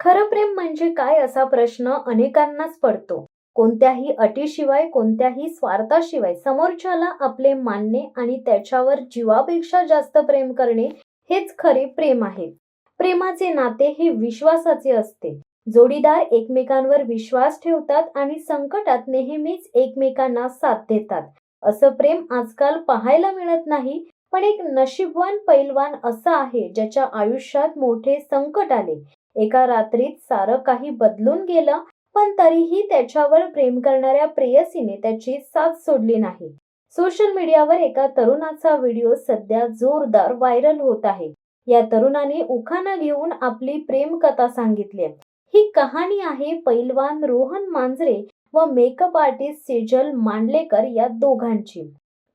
खरं प्रेम म्हणजे काय असा प्रश्न अनेकांनाच पडतो. कोणत्याही अटीशिवाय कोणत्याही स्वार्थाशिवाय समोरच्याला आपले मानणे आणि त्याच्यावर जीवापेक्षा जास्त प्रेम करणे हेच खरे प्रेम आहे. प्रेमाचे नाते हे विश्वासाचे असते. जोडीदार एकमेकांवर विश्वास ठेवतात आणि संकटात नेहमीच एकमेकांना साथ देतात. असं प्रेम आजकाल पाहायला मिळत नाही पण एक नशीबवान पैलवान असा आहे ज्याच्या आयुष्यात मोठे संकट आले. एका रात्रीत सारं काही बदलून गेलं पण तरीही त्याच्यावर प्रेम करणाऱ्या प्रेयसीने त्याची साथ सोडली नाही. सोशल मीडियावर एका तरुणाचा व्हिडिओ सध्या जोरदार व्हायरल होत आहे. या तरुणाने उखाणा घेऊन आपली प्रेम कथा सांगितली ही कहाणी आहे पैलवान रोहन मांजरे व मेकअप आर्टिस्ट सेजल मांडलेकर या दोघांची.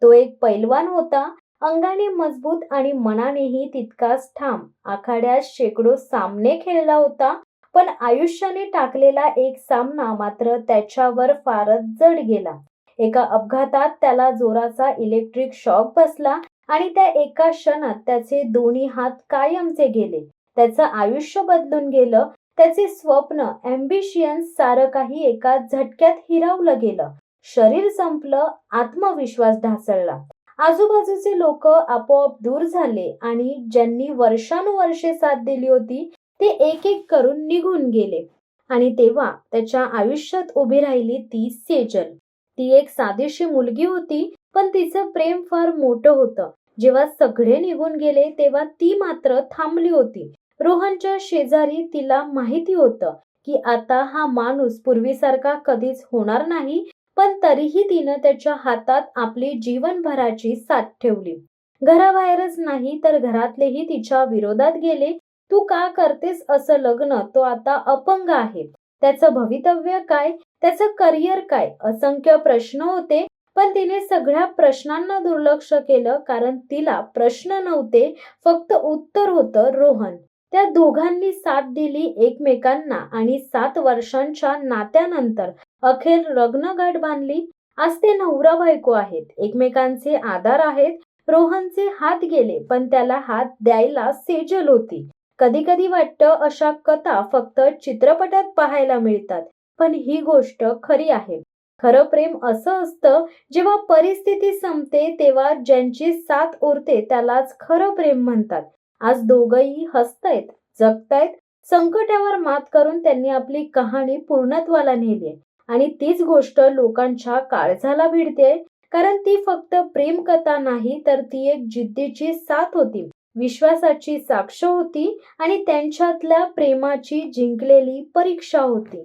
तो एक पैलवान होता अंगाने मजबूत आणि मनानेही तितकाच ठाम. आखाड्यात शेकडो सामने खेळला होता पण आयुष्याने टाकलेला एक सामना मात्र त्याच्यावर फारच जड गेला. एका अपघातात त्याला जोराचा इलेक्ट्रिक शॉक बसला आणि त्या एका क्षणात त्याचे दोन्ही हात कायमचे गेले. त्याचं आयुष्य बदलून गेलं त्याचे स्वप्न अम्बिशियन्स सारं काही एका झटक्यात हिरावलं गेलं. शरीर संपलं आत्मविश्वास ढासळला. आजूबाजूचे लोक आपोआप दूर झाले आणि ज्यांनी वर्षानुवर्षे साथ दिली होती ते एक एक करून निघून गेले. आणि तेव्हा त्याच्या आयुष्यात उभी राहिली ती सेजल. ती एक साधीशी मुलगी होती पण तिचं प्रेम फार मोठं होतं. जेव्हा सगळे निघून गेले तेव्हा ती मात्र थांबली होती. रोहनच्या शेजारी तिला माहिती होतं की आता हा माणूस पूर्वीसारखा कधीच होणार नाही पण तरीही तिनं त्याच्या हातात आपली जीवनभराची साथ ठेवली. घराबाहेरच नाही तर घरातलेही तिच्या विरोधात गेले. तू का करतेस असं लग्न? तो आता अपंग आहे. त्याचं भवितव्य काय? त्याचं करिअर काय? असंख्य प्रश्न होते. पण तिने सगळ्या प्रश्नांना दुर्लक्ष केलं कारण तिला प्रश्न नव्हते. फक्त उत्तर होतं रोहन. त्या दोघांनी साथ दिली एकमेकांना आणि सात वर्षांच्या नात्यानंतर अखेर लग्नगाठ बांधली. आज ते नवरा बायको आहेत. एकमेकांचे आधार आहेत. रोहनचे हात गेले पण त्याला हात द्यायला सेजल होती. कधी कधी वाटतं अशा कथा फक्त चित्रपटात पाहायला मिळतात पण ही गोष्ट खरी आहे. खरं प्रेम असं असतं जेव्हा परिस्थिती संपते तेव्हा ज्यांची साथ उरते त्यालाच खरं प्रेम म्हणतात. आज दोघही हसतायत जगतायत संकटावर मात करून त्यांनी आपली कहाणी पूर्णत्वाला नेली आणि तीच गोष्ट लोकांच्या काळजाला भिडते कारण ती फक्त प्रेम कथा नाही तर ती एक जिद्दीची साथ होती विश्वासाची साक्ष होती आणि त्यांच्यातल्या प्रेमाची जिंकलेली परीक्षा होती.